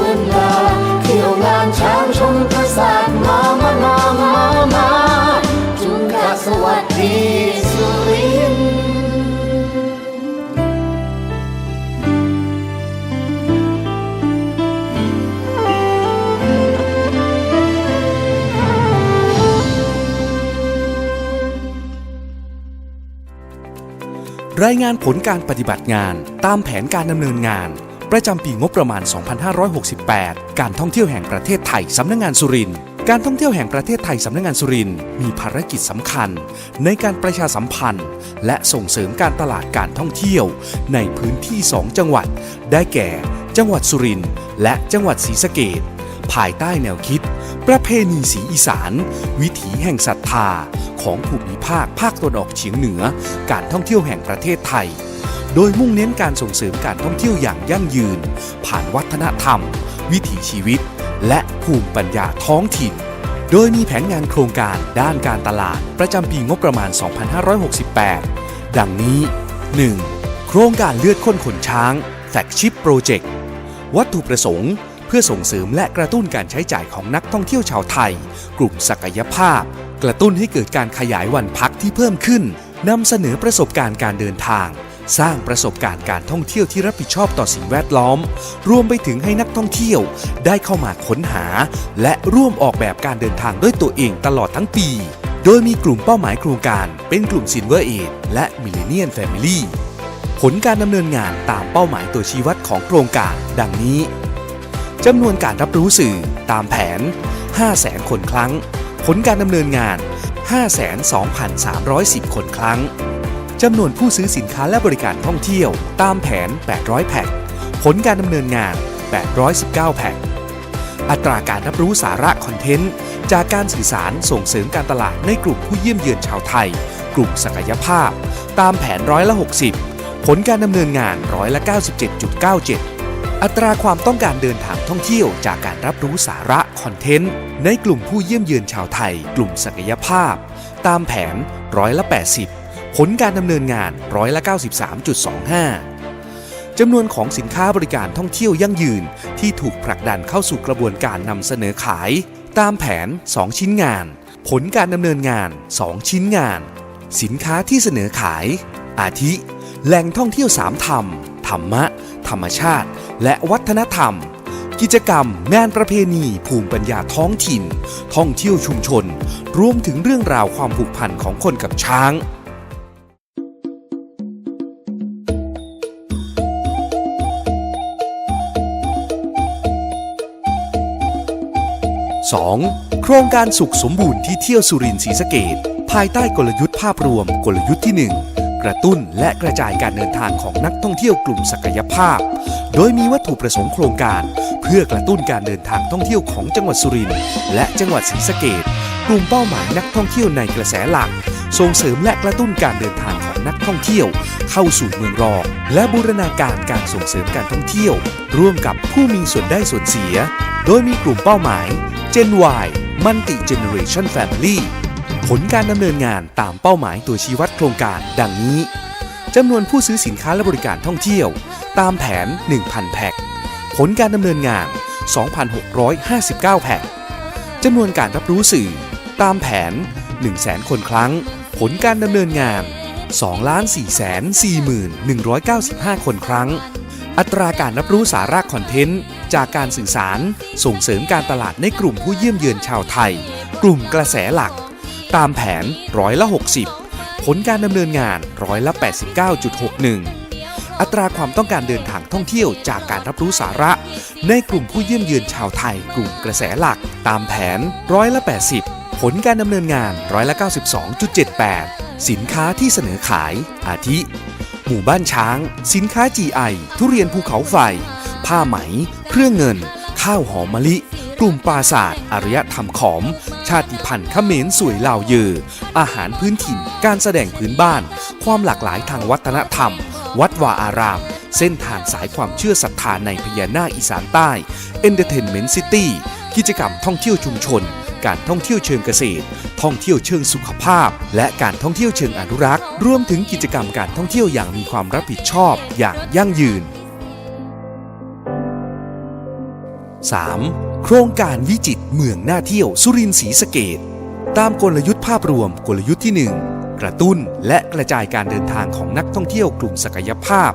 วนลาเที่ยวงานช้างชมปราสาทมามานามามจุงกะสวัสดีสุรินรายงานผลการปฏิบัติงานตามแผนการดำเนินงาน ประจำปีงบประมาณ 2568 การท่องเที่ยวแห่งประเทศไทยสำนักงงานสุรินทร์การท่องเที่ยวแห่งประเทศไทยสำนักงานสุรินทร์มีภารกิจสำคัญ ในการประชาสัมพันธ์ และส่งเสริมการตลาดการท่องเที่ยว ในพื้นที่ 2 จังหวัด ได้แก่ จังหวัดสุรินทร์และจังหวัดศรีสะเกษภายใต้แนวคิด ประเพณีสีอีสาน วิถีแห่งศรัทธา ของภูมิภาคภาคตะวันออกเฉียงเหนือ การท่องเที่ยวแห่งประเทศไทย โดยมุ่งเน้นการส่งเสริมการท่องเที่ยวอย่างยั่งยืน ผ่านวัฒนธรรม วิถีชีวิต และภูมิปัญญาท้องถิ่น โดยมีแผนงานโครงการด้านการตลาดประจำปีงบประมาณ 2568 ดังนี้ 1. โครงการเลือดข้นขนช้างแฟกชิปโปรเจกต์วัตถุประสงค์เพื่อส่งเสริมและกระตุ้นการใช้จ่ายของนักท่องเที่ยวชาวไทย กลุ่มศักยภาพ กระตุ้นให้เกิดการขยายวันพักที่เพิ่มขึ้นนำเสนอประสบการณ์การเดินทาง สร้างประสบการณ์การท่องเที่ยวที่รับผิดชอบต่อสิ่งแวดล้อม รวมไปถึงให้นักท่องเที่ยว ได้เข้ามาค้นหา และร่วมออกแบบการเดินทางด้วยตัวเองตลอดทั้งปี โดยมีกลุ่มเป้าหมายโครงการ เป็นกลุ่ม Silver a และ Millennium Family ผลการดำเนินงานตามเป้าหมายตัวชี้วัดของโครงการ ดังนี้จำนวนการรับรู้สื่อตามแผน 500,000 คนครั้ง ผลการดำเนินงาน52,310 คนครั้ง จำนวนผู้ซื้อสินค้าและบริการท่องเที่ยว ตามแผน 800 แพ็คผลการดำเนินงาน 819 แพ็คอัตราการรับรู้สาระคอนเทนต์ จากการสื่อสารส่งเสริมการตลาดในกลุ่มผู้เยี่ยมเยือนชาวไทย กลุ่มศักยภาพ ตามแผนร้อยละ 60 ผลการดำเนินงานร้อยละ 97.97 อัตราความต้องการเดินทางท่องเที่ยว จากการรับรู้สาระคอนเทนต์ ในกลุ่มผู้เยี่ยมเยือนชาวไทย กลุ่มศักยภาพ ตามแผนร้อยละ 80 ผลการดำเนินงานร้อยละ93.25 จำนวนของสินค้าบริการท่องเที่ยวยั่งยืนที่ถูกผลักดันเข้าสู่กระบวนการนำเสนอขาย ตามแผน 2 ชิ้นงาน ผลการดำเนินงาน 2 ชิ้นงาน สินค้าที่เสนอขาย อาทิ แหล่งท่องเที่ยวสามธรรม ธรรมะ ธรรมชาติ และวัฒนธรรม กิจกรรม งานประเพณี ภูมิปัญญาท้องถิ่น ท่องเที่ยวชุมชน รวมถึงเรื่องราวความผูกพันของคนกับช้าง 2. โครงการสุขสมบูรณ์ที่เที่ยวสุรินทร์ศรีสะเกดภายใต้กลยุทธ์ภาพรวมกลยุทธ์ที่ 1 กระตุ้นและกระจายการเดินทางของนักท่องเที่ยวกลุ่มศักยภาพ โดยมีวัตถุประสงค์โครงการ เพื่อกระตุ้นการเดินทางท่องเที่ยวของจังหวัดสุรินทร์และจังหวัดศรีสะเกดกลุ่มเป้าหมายนักท่องเที่ยวในกระแสหลัก ส่งเสริมและกระตุ้นการเดินทางของนักท่องเที่ยว เข้าสู่เมืองรอง และบูรณาการการส่งเสริมการท่องเที่ยว ร่วมกับผู้มีส่วนได้ส่วนเสีย โดยมีกลุ่มเป้าหมาย Gen Y Multi Generation Family ผลการดำเนินงานตามเป้าหมายตัวชี้วัดโครงการดังนี้จำนวนผู้ซื้อสินค้าและบริการท่องเที่ยว ตามแผน 1,000 แพ็คผลการดำเนินงาน 2,659 แพ็คจำนวนการรับรู้สื่อ ตามแผน 100,000 คนครั้ง ผลการดำเนินงาน 2,444,195 คนครั้ง อัตราการรับรู้สาระคอนเทนต์ จากการสื่อสาร ส่งเสริมการตลาดในกลุ่มผู้เยี่ยมเยือนชาวไทย กลุ่มกระแสหลัก ตามแผนร้อยละ 60 ผลการดำเนินงานร้อยละ 89.61 อัตราความต้องการเดินทางท่องเที่ยวจากการรับรู้สาระ ในกลุ่มผู้เยี่ยมเยือนชาวไทย กลุ่มกระแสหลัก ตามแผนร้อยละ 80 ผลการดำเนินงานร้อยละ 92.78 สินค้าที่เสนอขายอาทิ หมู่บ้านช้าง สินค้า GI ทุเรียนภูเขาไฟ ผ้าไหม เครื่องเงิน ข้าวหอมมะลิ กลุ่มปราศาสตร์อารยธรรมขอม ชาติพันธุ์เขมรสวยลาวเยอ อาหารพื้นถิ่น การแสดงพื้นบ้าน ความหลากหลายทางวัฒนธรรม วัดวาอาราม เส้นทางสายความเชื่อศรัทธาในพญานาคอีสานใต้ Entertainment City กิจกรรมท่องเที่ยวชุมชน การท่องเที่ยวเชิงเกษตร ท่องเที่ยวเชิงสุขภาพ และการท่องเที่ยวเชิงอนุรักษ์ รวมถึงกิจกรรมการท่องเที่ยวอย่างมีความรับผิดชอบอย่างยั่งยืน 3. โครงการวิจิตเมืองหน่าเที่ยวสุรินทร์ศรีสะเกดตามกลยุทธ์ภาพรวมกลยุทธ์ที่ 1 กระตุ้นและกระจายการเดินทางของนักท่องเที่ยวกลุ่มศักยภาพ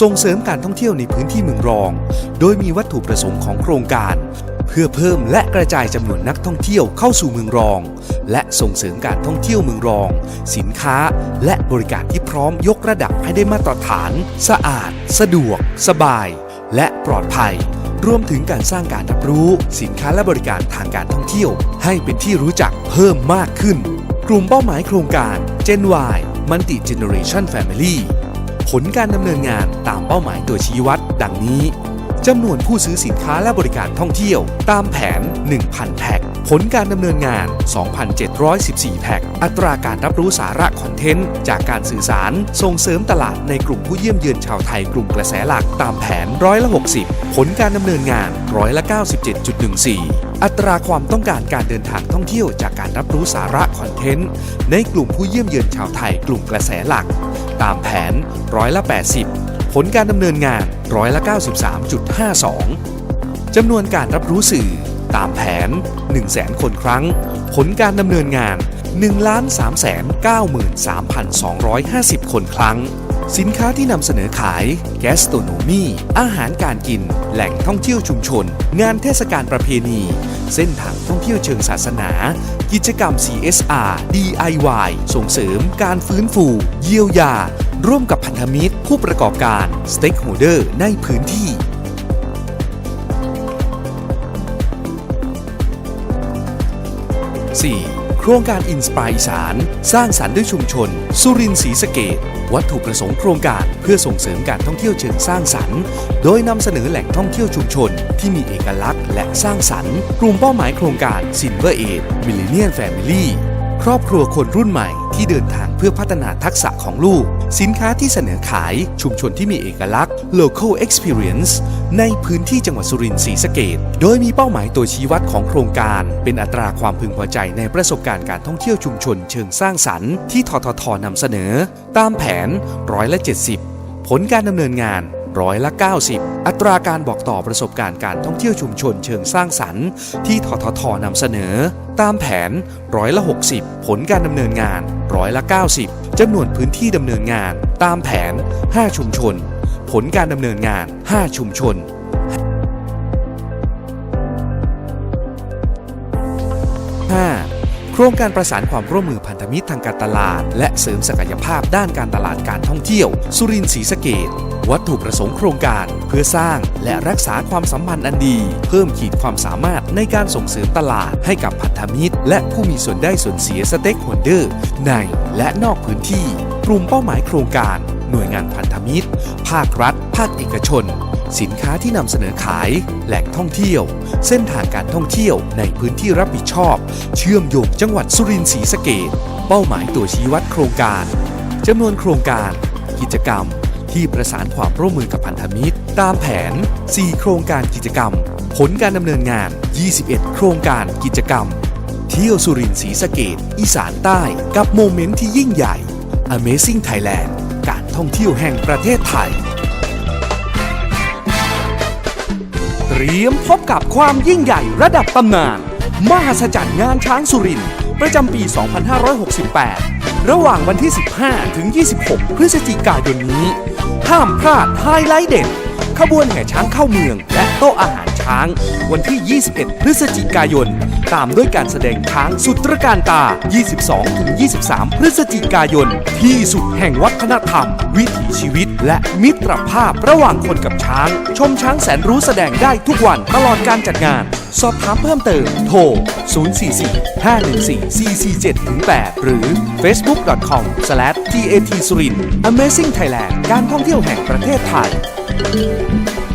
ส่งเสริมการท่องเที่ยวในพื้นที่เมืองรอง โดยมีวัตถุประสงค์ของโครงการ เพื่อเพิ่มและกระจายจำนวนนักท่องเที่ยวเข้าสู่เมืองรอง และส่งเสริมการท่องเที่ยวเมืองรอง สินค้า และบริการที่พร้อมยกระดับให้ได้มาตรฐาน สะอาด สะดวก สบาย และปลอดภัย รวมถึงการสร้างการรับรู้ สินค้าและบริการทางการท่องเที่ยว ให้เป็นที่รู้จักเพิ่มมากขึ้น กลุ่มเป้าหมายโครงการ Gen Y Multi Generation Family ผลการดำเนินงานตามเป้าหมายตัวชี้วัด ดังนี้ จำนวนผู้ซื้อสินค้าและบริการท่องเที่ยว ตามแผน 1,000 แพ็คผลการดำเนินงาน 2,714 แพ็คอัตราการรับรู้สาระคอนเทนต์ จากการสื่อสาร ส่งเสริมตลาดในกลุ่มผู้เยี่ยมเยือนชาวไทยกลุ่มกระแสหลักตามแผนร้อยละ60 ผลการดำเนินงานร้อยละ97.14 อัตราความต้องการการเดินทางท่องเที่ยวจากการรับรู้สาระคอนเทนต์ ในกลุ่มผู้เยี่ยมเยือนชาวไทยกลุ่มกระแสหลัก ตามแผนร้อยละ80 ผลการดำเนินงานร้อยละ 93.52 จำนวนการรับรู้สื่อตามแผน 1 0 0 0 0แสนคนครั้ง ผลการดำเนินงาน 1 3 9 3 2 5 0 คนครั้ง สินค้าที่นำเสนอขาย แกสโตโนมีอาหารการกิน แหล่งท่องเที่ยวชุมชน งานเทศกาลประเพณี เส้นทางท่องเที่ยวเชิงศาสนา กิจกรรม CSR DIY ส่งเสริมการฟื้นฟู เยียวยา ร่วมกับพันธมิตรผู้ประกอบการ Stakeholder ในพื้นที่ 4. โครงการอินสปายอีสานสร้างสรรค์ด้วยชุมชน สุรินทร์ศรีสะเกดวัตถุประสงค์โครงการเพื่อส่งเสริมการท่องเที่ยวเชิงสร้างสรรค์ โดยนำเสนอแหล่งท่องเที่ยวชุมชน ที่มีเอกลักษณ์และสร้างสรรค์ กลุ่มเป้าหมายโครงการ Silver Aid Millennial Family รอบครัวคนรุ่นใหม่ที่เดินทางเพื่อพัฒนาทักษะของลูก สินค้าที่เสนอขายชุมชนที่มีเอกลักษณ์ local experience ในพื้นที่จังหวัดสุรินทร์ศรีสะเกดโดยมีเป้าหมายตัวชี้วัดของโครงการ เป็นอัตราความพึงพอใจในประสบการณ์การท่องเที่ยวชุมชนเชิงสร้างสรรค์ที่ทททนำเสนอ ตามแผนร้อยละ70 ผลการดำเนินงาน ร้อยละ 90 อัตราการบอกต่อประสบการณ์การท่องเที่ยวชุมชนเชิงสร้างสรรค์ ที่ทททนำเสนอ ตามแผนร้อยละ 60 ผลการดำเนินงานร้อยละ 90จำนวนพื้นที่ดำเนินงาน ตามแผน 5 ชุมชน ผลการดำเนินงาน 5 ชุมชน ครงการประสานความร่วมมือพันธมิตรทางการตลาด และเสริมศักยภาพด้านการตลาดการท่องเที่ยว สุรินทร์ศรีสะเกดวัตถุประสงค์โครงการเพื่อสร้างและรักษาความสัมพันธ์อันดี เพิ่มขีดความสามารถในการส่งเสริมตลาดให้กับพันธมิตร และผู้มีส่วนได้ส่วนเสียสเต็กโฮลเดอร์ในและนอกพื้นที่ กลุ่มเป้าหมายโครงการ หน่วยงานพันธมิตร ภาครัฐ ภาคเอกชน สินค้าที่นำเสนอขาย แหล่งท่องเที่ยว เส้นทางการท่องเที่ยวในพื้นที่รับผิดชอบ เชื่อมโยงจังหวัดสุรินทร์ศรีสะเกดเป้าหมายตัวชี้วัดโครงการจำนวนโครงการ กิจกรรม ที่ประสานความร่วมมือกับพันธมิตร ตามแผน 4 โครงการกิจกรรม ผลการดำเนินงาน 21 โครงการกิจกรรม เที่ยวสุรินทร์ศรีสะเกดอีสานใต้กับโมเมนต์ที่ยิ่งใหญ่ Amazing Thailand การท่องเที่ยวแห่งประเทศไทย เตรียมพบกับความยิ่งใหญ่ระดับตำนาน มหัศจรรย์งานช้างสุริน ประจำปี 2568 ระหว่างวันที่ 15 ถึง 26 พฤศจิกายนนี้ ห้ามพลาดไฮไลท์เด็ด ขบวนแห่ช้างเข้าเมือง และโต๊ะอาหารช้าง วันที่ 21 พฤศจิกายน ตามด้วยการแสดงช้างสุดตรการตา 22ถึง23 พฤศจิกายน ที่สุดแห่งวัฒนธรรม วิถีชีวิต และมิตรภาพระหว่างคนกับช้าง ชมช้างแสนรู้แสดงได้ทุกวันตลอดการจัดงาน สอบถามเพิ่มเติมโทร 044 514 447 8 หรือ facebook.com/tat สุริน Amazing Thailand การท่องเที่ยวแห่งประเทศไทย thank you